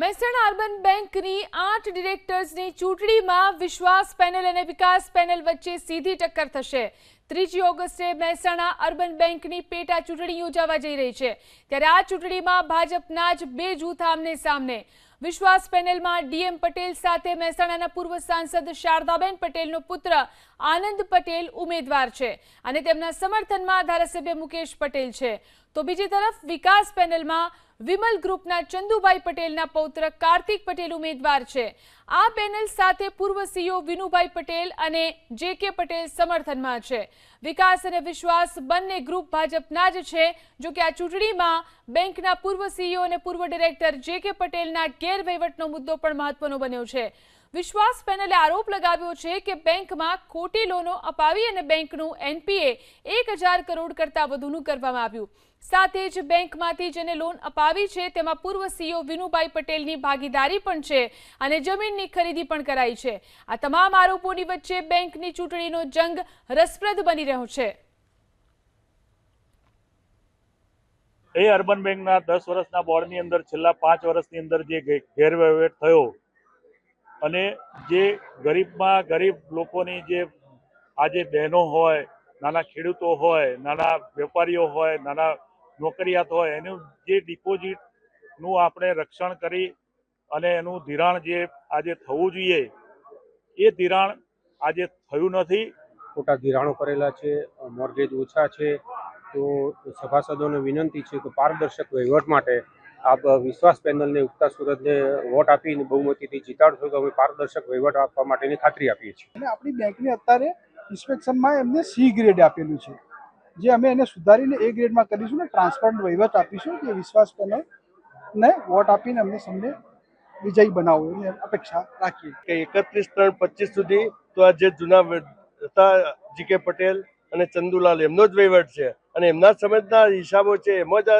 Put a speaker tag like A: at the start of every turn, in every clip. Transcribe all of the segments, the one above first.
A: Mehsana urban બેંકની આઠ ડિરેક્ટર્સની ચૂંટણીમાં વિશ્વાસ પેનલ અને વિકાસ પેનલ વચ્ચે સીધી ટક્કર થશે. ત્રીજી ઓગસ્ટે મહેસાણા અર્બન બેંકની પેટા ચૂંટણી યોજાવા જઈ રહી છે. ત્યારે આ ચૂંટણીમાં ભાજપના જ બે જૂથ આમને સામને. વિશ્વાસ પેનલમાં ડીએમ પટેલ સાથે મહેસાણાના પૂર્વ સાંસદ શારદાબેન પટેલનો પુત્ર આનંદ પટેલ ઉમેદવાર છે અને તેમના સમર્થનમાં ધારાસભ્ય મુકેશ પટેલ છે. તો બીજી તરફ વિકાસ પેનલમાં વિમલ ગ્રુપના ચંદુભાઈ પટેલના પૌત્ર કાર્તિક પટેલ ઉમેદવાર છે. આ પેનલ સાથે પૂર્વ સીઓ વિનુભાઈ પટેલ અને જે કે પટેલ સમર્થનમાં છે. વિકાસ અને વિશ્વાસ બંને ગ્રુપ ભાજપના જ છે. જો કે આ ચૂંટણીમાં બેંકના પૂર્વ સીઈઓ અને પૂર્વ ડિરેક્ટર જે કે પટેલના ગેરવહીવટનો મુદ્દો પણ મહત્વનો બન્યો છે. વિશ્વાસ પેનલે આરોપ લગાવ્યો છે કે બેંકમાં ખોટી લોનો અપાવી અને બેંકનું એનપીએ એક કરોડ કરતાં વધુનું કરવામાં આવ્યું. સાથે જ બેંકમાંથી જેને લોન અપાવી છે, તેમાં પૂર્વ સીઓ વિનુભાઈ પટેલની ભાગીદારી પણ છે અને જમીનની ખરીદી પણ કરાઈ છે. આ તમામ આરોપોની વચ્ચે બેંકની ચૂંટણીનો જંગ રસપ્રદ બની રહ્યો છે.
B: એ અર્બન બેંકના દસ વર્ષના બોર્ડની અંદર છેલ્લા પાંચ વર્ષની અંદર જે ગેરવહીવટ થયો અને જે ગરીબમાં ગરીબ લોકોની જે આજે બહેનો હોય, નાના ખેડૂતો હોય, નાના વેપારીઓ હોય, નાના નોકરિયાત હોય એનું જે ડિપોઝિટનું આપણે રક્ષણ કરી અને એનું ધિરાણ જે આજે થવું જોઈએ એ ધિરાણ આજે થયું નથી.
C: ખોટા ધિરાણો કરેલા છે મોર્ગેજ ઓછા છે તો સભાસદોને વિનંતી છે કે પારદર્શક વહીવટ માટે આપ વિશ્વાસ પેનલને ઉગતા સુરતને વોટ આપીને બહુમતીથી જીતાડશો તો અમે પારદર્શક વહીવટ આપવા માટેની ખાતરી આપીએ છીએ.
D: અને આપણી બેંકને અત્યારે ઇન્સ્પેક્શનમાં એમને સી ગ્રેડ આપેલું છે. જે અમે એને સુધારીને એ ગ્રેડમાં કરીશું ને ટ્રાન્સપરન્ટ વહીવટ આપીશું કે વિશ્વાસ પેનલ ને વોટ આપીને અમને સમને વિજયી બનાવો એની અપેક્ષા રાખીએ.
E: કે એકત્રીસ ત્રણ પચીસ સુધી તો આ જે જૂના હતા જી કે પટેલ અને ચંદુલાલ, એમનો જ વહીવટ છે. અને એમના સમજના હિસાબો છે, એમાં જ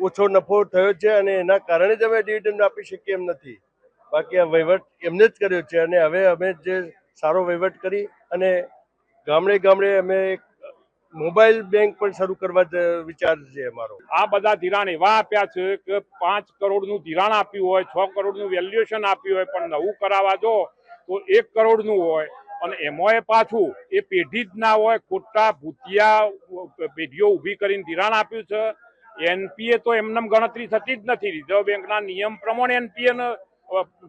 E: ઓછો નફો થયો છે અને એના કારણે જ અમે ડિવિડન્ડ આપી શકીએ એમ નથી. બાકી આ વહીવટ એમને જ કર્યો છે અને હવે અમે જે સારો વહીવટ કરી અને ગામડે ગામડે અમે એક મોબાઈલ બેંક પણ શરૂ કરવા વિચાર છે અમારો.
F: આ બધા ધિરાણ એવા આપ્યા છે કે પાંચ કરોડનું ધિરાણ આપ્યું હોય, છ કરોડનું વેલ્યુએશન આપ્યું હોય, પણ નવું કરાવવા જો, તો એક કરોડનું હોય. અને એમાંય પાછું એ પેઢી જ ના હોય, ખોટા ભૂતિયા પેઢીઓ ઊભી કરીને ધિરાણ આપ્યું છે. એનપીએ તો એમનેમ ગણતરી થતી જ નથી. રિઝર્વ બેંકના નિયમ પ્રમાણે એનપીએ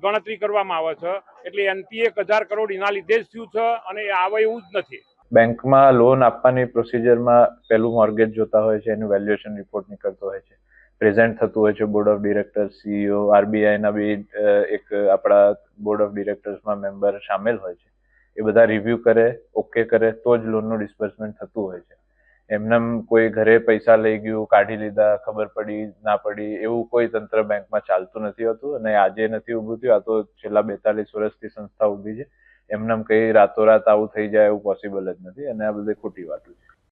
F: ગણતરી કરવામાં આવે છે. એટલે એનપીએ એક હજાર કરોડ એના લીધે જ થયું છે અને આવે એવું જ નથી.
G: બેંકમાં લોન આપવાની પ્રોસિજરમાં પહેલું મોર્ગેજ જોતા હોય છે, એનું વેલ્યુએશન રિપોર્ટ નીકળતો હોય છે. પ્રેઝન્ટ થતું હોય છે બોર્ડ ઓફ ડિરેક્ટર સીઈઓ આરબીઆઈના બી એક આપણા બોર્ડ ઓફ ડિરેક્ટર્સમાં મેમ્બર સામેલ હોય છે. એ બધા રિવ્યૂ કરે ઓકે કરે, તો જ લોનનું ડિસ્બર્સમેન્ટ થતું હોય છે. એમનેમ કોઈ ઘરે પૈસા લઈ ગયું, કાઢી લીધા, ખબર પડી, ના પડી, એવું કોઈ તંત્ર બેંકમાં ચાલતું નથી હોતું અને આજે નથી ઊભું થયું, આ તો છેલ્લા બેતાલીસ વર્ષથી સંસ્થા ઊભી છે. એમનેમ કઈ રાતોરાત આવું થઈ જાય એવું પોસિબલ જ નથી. અને આ બધી ખોટી વાતો છે.